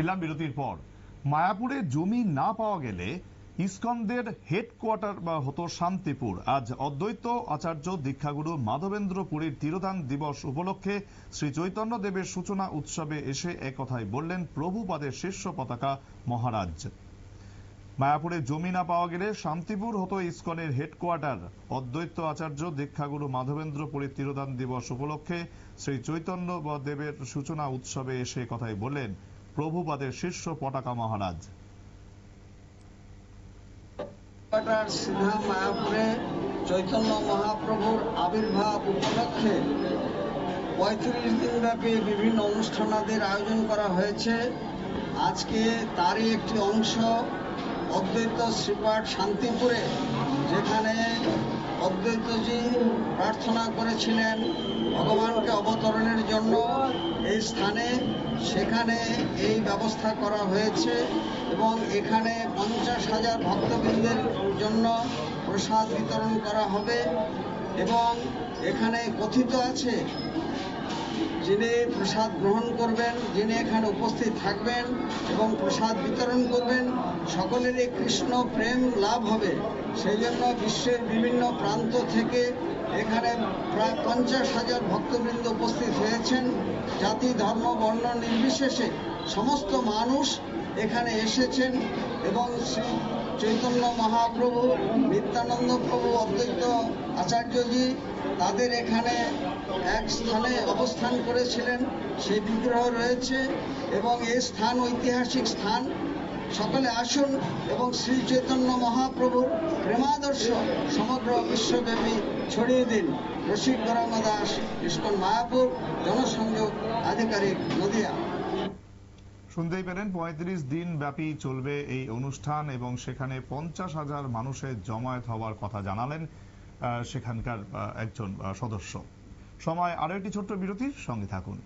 ফিরলাম বিরতির পর। মায়াপুরে জমি না পাওয়া গেলে ইসকন্দের হেডকোয়ার্টার, বা হতো শান্তিপুর। আজ অদ্বৈত আচার্য দীক্ষাগুরু মাধবেন্দ্র পুরীর তিরোধান দিবস উপলক্ষে শ্রী চৈতন্য দেবের সূচনা উৎসবে এসে একথাই বললেন প্রভুপাদের শীর্ষ পতাকা মহারাজ। মায়াপুরে জমি না পাওয়া গেলে শান্তিপুর হতো ইসকনের হেডকোয়ার্টার। অদ্বৈত আচার্য দীক্ষাগুরু মাধবেন্দ্র পুরীর তিরোধান দিবস উপলক্ষে শ্রী চৈতন্য দেবের সূচনা উৎসবে এসে কথাই বললেন প্রভুপাদের শীর্ষ পতাকা মহারাজ। মায়াপুরে চৈতন্য মহাপ্রভুর আবির্ভাব উপলক্ষে পঁয়ত্রিশ দিনব্যাপী বিভিন্ন অনুষ্ঠানাদির আয়োজন করা হয়েছে। আজকে তারই একটি অংশ অদ্বৈত শ্রীপাঠ শান্তিপুরে, যেখানে অদ্বৈতজি প্রার্থনা করেছিলেন ভগবানকে অবতরণের জন্য। এই স্থানে সেখানে এই ব্যবস্থা করা হয়েছে এবং এখানে পঞ্চাশ হাজার ভক্তবৃন্দের জন্য প্রসাদ বিতরণ করা হবে এবং এখানে কথিত আছে, যিনি প্রসাদ গ্রহণ করবেন, যিনি এখানে উপস্থিত থাকবেন এবং প্রসাদ বিতরণ করবেন, সকলেরই কৃষ্ণ প্রেম লাভ হবে। সেই জন্য বিশ্বের বিভিন্ন প্রান্ত থেকে এখানে প্রায় পঞ্চাশ হাজার ভক্তবৃন্দ উপস্থিত হয়েছেন। জাতি, ধর্ম, বর্ণ নির্বিশেষে সমস্ত মানুষ এখানে এসেছেন এবং শ্রী চৈতন্য মহাপ্রভু, নিত্যানন্দ প্রভু, অদ্বৈত আচার্যজি তাদের এখানে এক স্থানে অবস্থান করেছিলেন। সেই বিগ্রহ রয়েছে এবং এই স্থান ঐতিহাসিক স্থান। সকলে আসুন এবং শ্রী চৈতন্য মহাপ্রভুর প্রেমাদর্শ সমগ্র বিশ্বব্যাপী ছড়িয়ে দিন। রসিক গরম দাস, ইস্কন মায়াপুর জনসংযোগ আধিকারিক নদিয়া। শুনতেই পেলেন, পঁয়ত্রিশ দিন ব্যাপী চলবে এই অনুষ্ঠান এবং সেখানে পঞ্চাশ হাজার মানুষের জমায়েত হওয়ার কথা জানালেন সেখানকার একজন সদস্য। সময় আরও একটি ছোট্ট বিরতির সঙ্গে থাকুন।